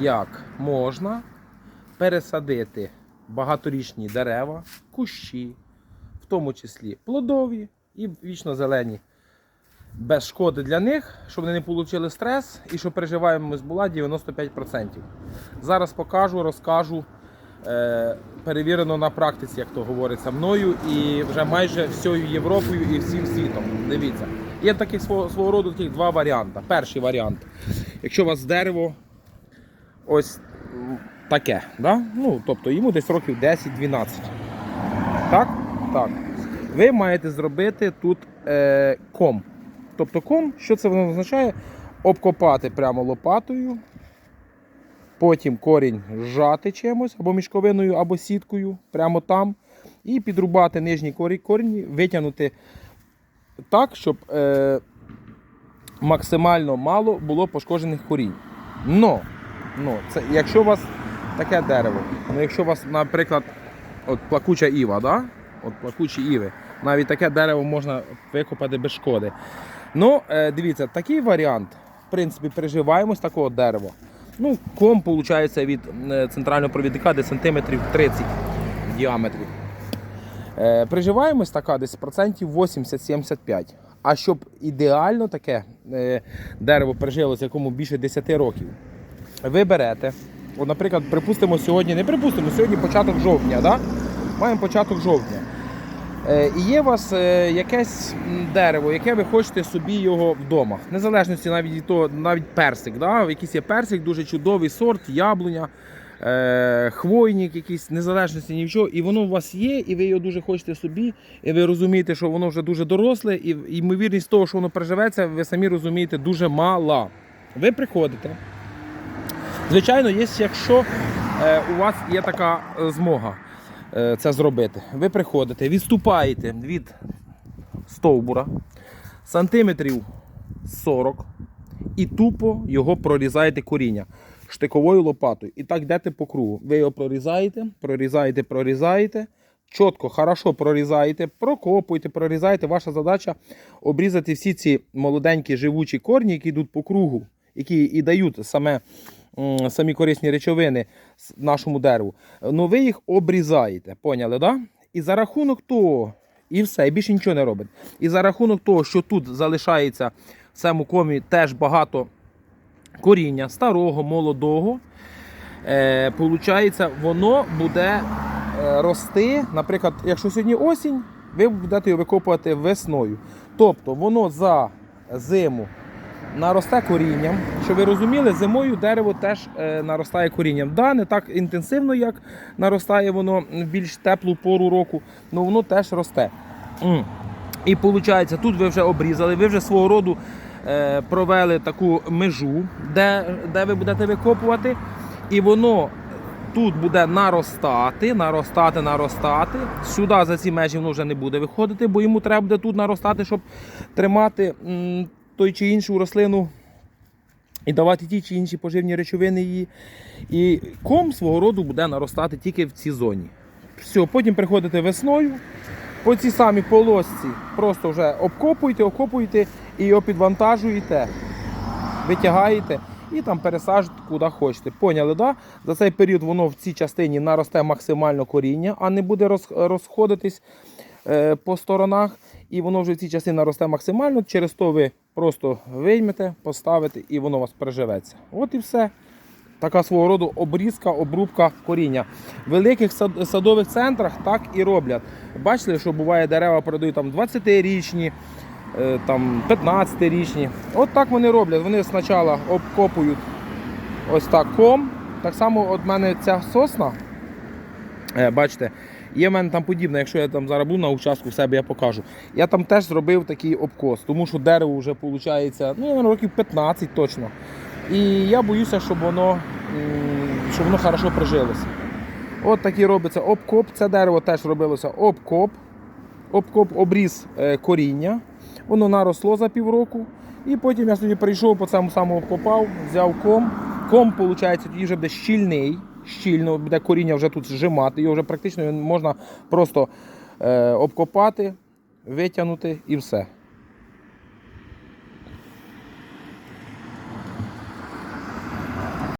як можна пересадити багаторічні дерева, кущі, в тому числі плодові і вічно зелені. Без шкоди для них, щоб вони не отримали стрес і що переживаємость була 95%. Зараз покажу, розкажу. Е, перевірено на практиці, як то говориться мною, і вже майже всією Європою і всім світом. Дивіться. Є таких свого, свого роду таких два варіанти. Перший варіант. Якщо у вас дерево ось таке, да? ну, тобто йому десь років 10-12. Так? Так. Ви маєте зробити тут е, ком. Тобто ком, що це воно означає? Обкопати прямо лопатою, потім корінь зжати чимось, або мішковиною, або сіткою, прямо там. І підрубати нижні корі- корінь, витягнути так, щоб е, максимально мало було пошкоджених корінь. Но, но це, якщо у вас таке дерево, ну якщо у вас, наприклад, от плакуча іва, да? от плакучі іви, навіть таке дерево можна викопати без шкоди. Ну, е, дивіться, такий варіант, в принципі, переживаємо такого дерева. Ну, ком виходить від е, центрального провідника десь сантиметрів 30 в діаметрі. Е, приживаємось така десь процентів 80-75. А щоб ідеально таке дерево пережилося, якому більше 10 років, ви берете, от, наприклад, припустимо сьогодні, не припустимо, сьогодні початок жовтня, да? маємо початок жовтня. Е, І є у вас е, якесь дерево, яке ви хочете собі його вдома. Незалежності навіть від того, навіть персик. Да? Якийсь є персик, дуже чудовий сорт, яблуня, е, хвойник, якийсь незалежності ні в чого. І воно у вас є, і ви його дуже хочете собі, і ви розумієте, що воно вже дуже доросле, і ймовірність того, що воно переживеться, ви самі розумієте, дуже мала. Ви приходите. Звичайно, є, якщо е, у вас є така е, змога е, це зробити. Ви приходите, відступаєте від стовбура сантиметрів 40 і тупо його прорізаєте коріння штиковою лопатою. І так йдете по кругу. Ви його прорізаєте, прорізаєте, прорізаєте. Чітко, хорошо прорізаєте, прокопуєте, прорізаєте. Ваша задача обрізати всі ці молоденькі живучі корні, які йдуть по кругу, які і дають саме, самі корисні речовини нашому дереву. Ну ви їх обрізаєте, поняли, да? І за рахунок того, і все, і більше нічого не робить. І за рахунок того, що тут залишається в цьому комі теж багато коріння старого, молодого. Е, воно буде е, рости. Наприклад, якщо сьогодні осінь, ви будете його викопувати весною. Тобто воно за зиму наросте корінням. Щоб ви розуміли, зимою дерево теж е, наростає корінням. Да, не так інтенсивно, як наростає воно в більш теплу пору року, але воно теж росте. І виходить, тут ви вже обрізали, ви вже свого роду е, провели таку межу, де, де ви будете викопувати, і воно тут буде наростати, наростати, наростати. Сюди за ці межі воно вже не буде виходити, бо йому треба буде тут наростати, щоб тримати той чи іншу рослину і давати ті чи інші поживні речовини її. І ком свого роду буде наростати тільки в цій зоні. Все, потім приходите весною. По цій самій полосці просто вже обкопуєте, окопуєте і його підвантажуєте, витягаєте і там пересаджуєте куди хочете. Поняли, да? За цей період воно в цій частині наросте максимально коріння, а не буде розходитись по сторонах. І воно вже в цій частині наросте максимально. Через то ви просто виймете, поставите і воно у вас переживеться. От і все. Така свого роду обрізка, обрубка коріння. В великих садових центрах так і роблять. Бачили, що буває дерева продають там 20-річні, е, там 15-річні. От так вони роблять. Вони спочатку обкопують ось так ком. Так само от мене ця сосна. Е, Бачите, є в мене там подібне, якщо я там зараз буду на участку в себе, я покажу. Я там теж зробив такий обкос, тому що дерево вже виходить, ну, років 15 точно. І я боюся, щоб воно, щоб воно хорошо прижилося. От такий робиться обкоп. Це дерево теж робилося обкоп. Обкоп, обріз е, коріння. Воно наросло за півроку. І потім я тоді прийшов по цьому самому обкопав, взяв ком. Ком, виходить, тоді вже буде щільний, щільно, буде коріння вже тут зжимати. Його вже практично можна просто е, обкопати, витягнути і все.